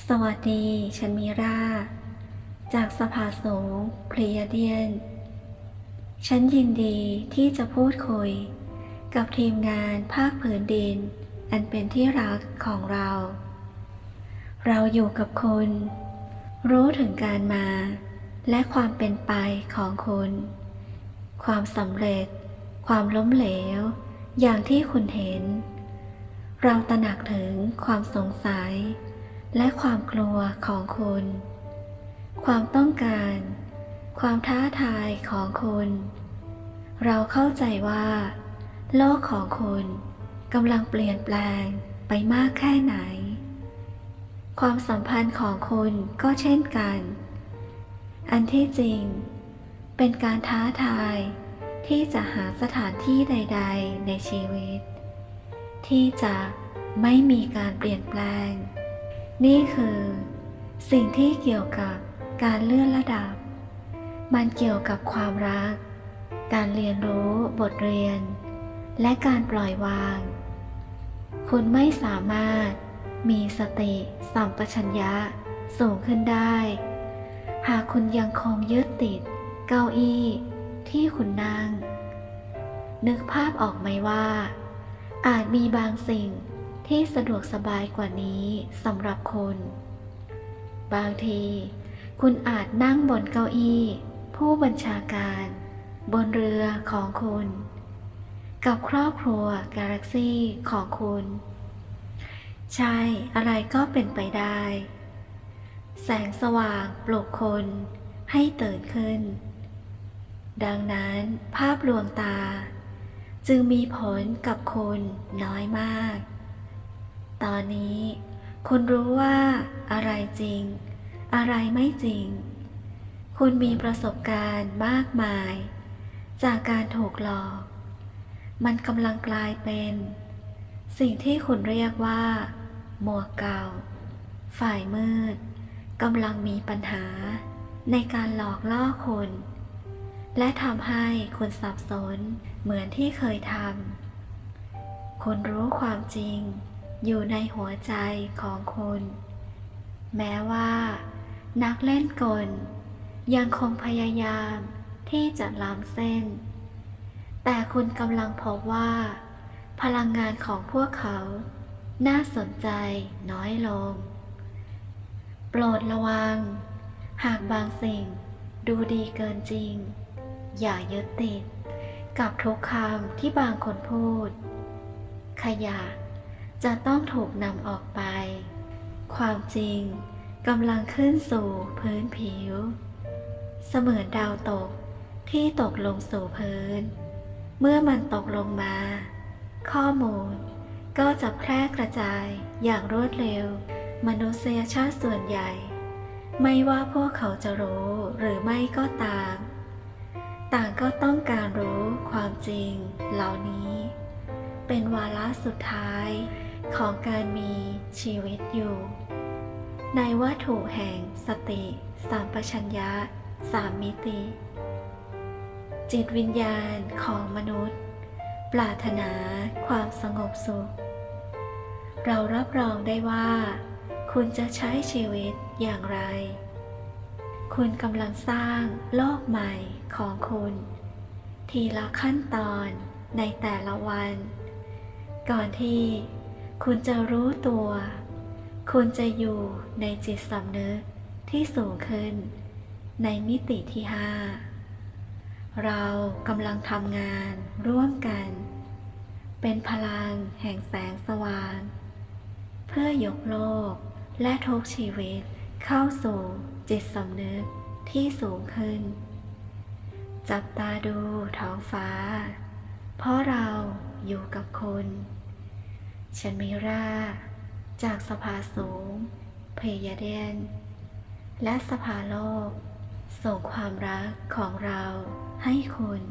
สวัสดี ฉันมีราจากสภาสูงพลียเดียน ฉันยินดีที่จะพูดคุย กับทีมงานภาคผืนดิน อันเป็นที่รักของเรา เราอยู่กับคุณ รู้ถึงการมา และความเป็นไปของคุณ ความสำเร็จ ความล้มเหลว อย่างที่คุณเห็น เราตระหนักถึงความสงสัย และความกลัวของคุณ ความต้องการ ความท้าทายของคุณ เราเข้าใจว่า โลกของคุณกำลังเปลี่ยนแปลงไปมากแค่ไหน ความสัมพันธ์ของคุณก็เช่นกัน อันที่จริง เป็นการท้าทายที่จะหาสถานที่ใด ๆ ในชีวิต ที่จะไม่มีการเปลี่ยนแปลง นี่คือ สิ่งที่เกี่ยวกับการเลื่อนระดับ มันเกี่ยวกับความรัก การเรียนรู้บทเรียน และการปล่อยวาง คุณไม่สามารถมีสติสัมปชัญญะสูงขึ้นได้ หากคุณยังคงยึดติดเก้าอี้ที่คุณนั่ง นึกภาพออกไหมว่า อาจมีบางสิ่ง ที่สะดวกสบายกว่านี้สำหรับคุณบางที คุณอาจนั่งบนเก้าอี้ ผู้บัญชาการ บนเรือของคุณ กับครอบครัวกาแล็กซี่ของคุณ ใช่อะไรก็เป็นไปได้ แสงสว่างปลุกคนให้ตื่นขึ้น ดังนั้นภาพลวงตา จึงมีผลกับคุณน้อยมาก ตอนนี้ คุณรู้ว่าอะไรจริง อะไรไม่จริง คุณมีประสบการณ์มากมาย จากการถูกหลอก มันกำลังกลายเป็น สิ่งที่คุณเรียกว่า หมวกเก่า ฝ่ายมืดกำลังมีปัญหาในการหลอกล่อคุณ และทำให้คุณสับสนเหมือนที่เคยทำคุณรู้ความจริง อยู่ในหัวใจของคุณ แม้ว่า นักเล่นกล ยังคงพยายามที่จะล้ำเส้น แต่คุณกำลังพบว่า พลังงานของพวกเขา น่าสนใจน้อยลง โปรดระวัง หากบางสิ่งดูดีเกินจริง อย่ายึดติด กับทุกคำที่บางคนพูด ขยะ จะต้องถูกนำออกไป ความจริงกำลังขึ้นสู่พื้นผิว เสมือนดาวตกที่ตกลงสู่พื้น เมื่อมันตกลงมา ข้อมูลก็จะแพร่กระจายอย่างรวดเร็ว มนุษยชาติส่วนใหญ่ ไม่ว่าพวกเขาจะรู้หรือไม่ก็ตาม ต่างก็ต้องการรู้ความจริงเหล่านี้ เป็นวาระสุดท้าย ของการมีชีวิตอยู่ ในวัตถุแห่งสติสัมปชัญญะสามมิติ จิตวิญญาณของมนุษย์ ปรารถนาความสงบสุข เรารับรองได้ว่า คุณจะใช้ชีวิตอย่างไร คุณกำลังสร้างโลกใหม่ของคุณ ทีละขั้นตอนในแต่ละวัน ก่อนที่ คุณจะรู้ตัว คุณจะอยู่ในจิตสำนึกที่สูงขึ้น ในมิติที่ห้าเรากำลังทำงานร่วมกัน เป็นพลังแห่งแสงสว่าง เพื่อยกโลกและทุกชีวิตเข้าสู่จิตสำนึกที่สูงขึ้น จับตาดูท้องฟ้า เพราะเราอยู่กับคุณ ฉันมีรา จากสภาสูง เพยเดน และสภาโลก ส่งความรักของเราให้คุณ